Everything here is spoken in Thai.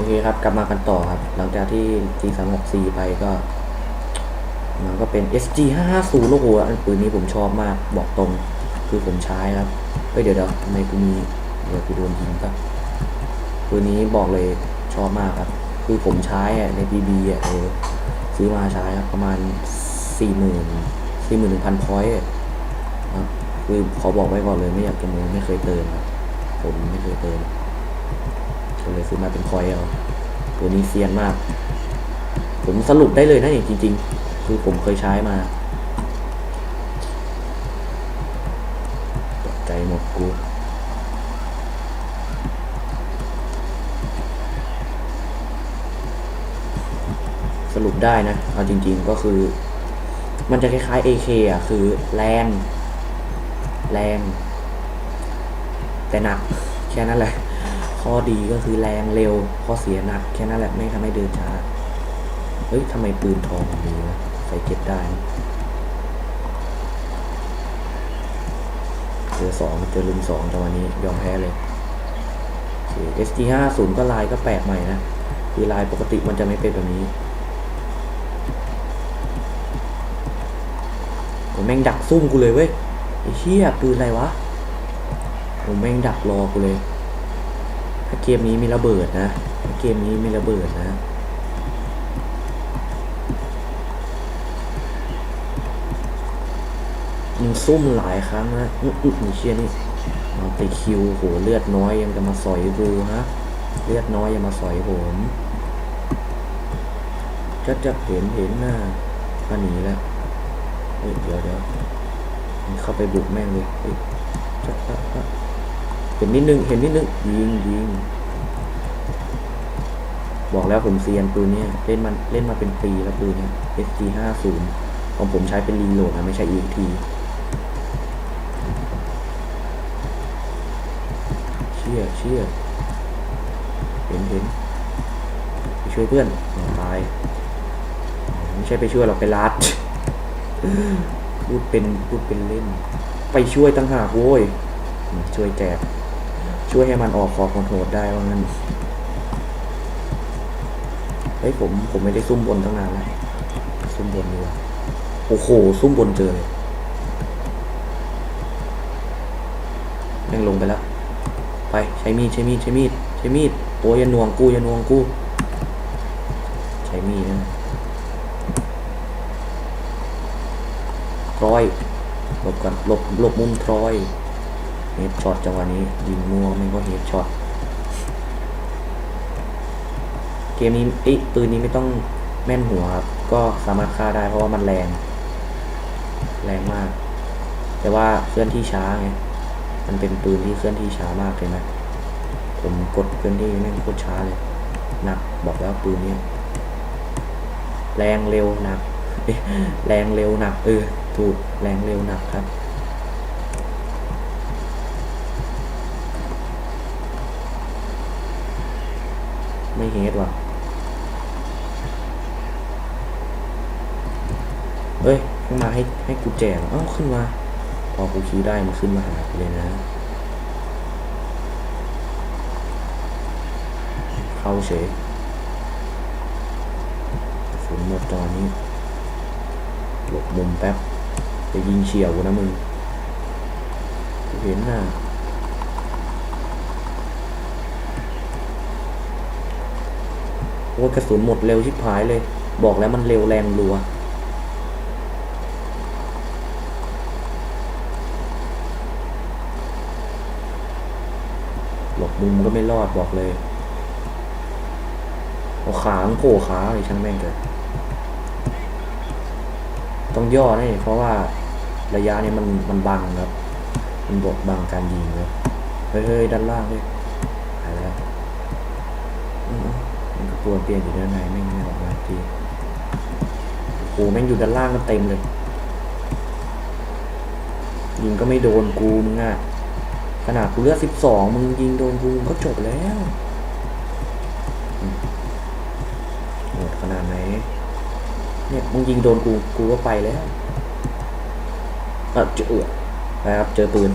โอเคครับ กลับมากันต่อครับ หลังจากที่ G 3 6 4ไปก็ มันก็เป็น SG 5 5 0โอ้โหอันปืนนี้ผมชอบมากบอกตรง คือผมใช้ครับเฮ้ยเดี๋ยวเดี๋ยวทำไมกูมีเดี๋ยวกูโดนยิงปะปืนนี้บอกเลยชอบมากครับ คือผมใช้อะใน BB อะเออซื้อมาใช้ครับ ประมาณสี่หมื่นสี่หมื่นหนึ่งพันพอยต์ครับคือขอบอกไว้ก่อนเลยไม่อยากจะโม้ไม่เคยเติมครับผมไม่เคยเติม ก็เลยซื้อมาเป็นพอยเอาตัวนี้เซียนมาก ผมสรุปได้เลยนะเนี่ยจริง ๆ คือผมเคยใช้มาตกใจหมดกูสรุปได้นะ เอาจริง ๆ ก็คือ มันจะคล้ายๆ AK อะ คือแรง แรง แต่หนัก แค่นั้นแหละ ข้อดีก็คือแรงเร็วข้อเสียหนัก แค่นั้นแหละไม่ทำให้เดินช้า เฮ้ยทำไมปืนทองดีวะใส่เก็บได้เจอสองเจอลุมสองจังวะนี้ยอมแพ้เลยโอเค SG 5 0ก็ลายก็แปลกใหม่นะ คือลายปกติมันจะไม่เป็นแบบนี้ผมแม่งดักซุ่มกูเลยเว้ยไอ้เชี่ยปืนอะไรวะผมแม่งดักรอกูเลย ถ้าเกมนี้มีระเบิดนะถ้าเกมนี้มีระเบิดนะมึงซุ่มหลายครั้งนะอึ๊กอึ๊กนี่เชี่ยนี่มาไปคิวโหเลือดน้อยยังจะมาสอยกูฮะ เลือดน้อยยังมาสอยผมจะจะเห็นเห็นหน้าก็หนีแล้วเดี๋ยวเดี๋ยวเข้าไปบุกแม่งเลยเฮ้ยจะจะจะ เห็นนิดนึง เห็นนิดนึง ยิงยิง บอกแล้วผมเซียนปืนเนี้ยเล่นมันเล่นมาเป็นปีแล้วปืนเนี้ย SG 5 0ของผมใช้เป็นรีโหลดนะไม่ใช่ EXT เชี่ยเชี่ยเห็นเห็นไปช่วยเพื่อนอ๋อตายไม่ใช่ไปช่วยหรอกไปรัดพูดเป็นพูดเป็นเล่น ไปช่วยตั้งหากโว้ยช่วยแจก ช่วยให้มันออกคอคอนโทรลได้ว่างั้นเฮ้ยผมผมไม่ได้ซุ่มบนตั้งนานแล้วซุ่มบนดีกว่าโอ้โหซุ่มบนเจอเลยแม่งลงไปแล้วไปใช้มีดใช้มีดใช้มีดใช้มีดโอ้ยนวงกูยนวงกูใช้มีดนะทรอยหลบกันหลบหลบมุมทรอย เฮดช็อตจังหวะนี้ยิงมัวมันก็เฮดช็อตเกมนี้ไอ้ปืนนี้ไม่ต้องแม่นหัวครับ ก็สามารถฆ่าได้เพราะว่ามันแรง แรงมาก แต่ว่าเคลื่อนที่ช้าไงมันเป็นปืนที่เคลื่อนที่ช้ามากเลยนะผมกดเคลื่อนที่แม่งโคตรช้าเลยหนักบอกแล้วปืนเนี้ยแรงเร็วหนักแรงเร็วหนักเออถูกแรงเร็วหนักครับ ไม่เฮดว่ะเอ้ยขึ้นมาให้ให้กูแจกเอ้าขึ้นมาพอกูคิวได้มันขึ้นมาหากูเลยนะ เข้าเฉยฝนหมดตอนนี้หลบมุมแป๊บจะยิงเฉียวกูนะมึงกูเห็นน่ะ อ้ยกระสุนหมดเร็วชิบหายเลย บอกแล้วมันเร็วแรงรัว หลบมุมก็ไม่รอดบอกเลยเอาขาโผล่ขาเลยช่างแม่งเกิดต้องย่อนี่เพราะว่าระยะนี้มันมันบังครับ มันบดบังการยิงครับเฮ้ยเฮ้ยด้านล่างเลยหายแล้วอื มันก็ตัวเปียนอยู่ด้านในแม่งไม่ออกมาทีโอ้แม่งอยู่ด้านล่างกันเต็มเลย ยิงก็ไม่โดนกูมึงอะ ขนาดกูเลือดสิบสองมึงยิงโดนกูก็จบแล้วอืมโหดขนาดไหน เนี่ยมึงยิงโดนกูกูก็ไปแล้วเออเจอไปครับเจอปืน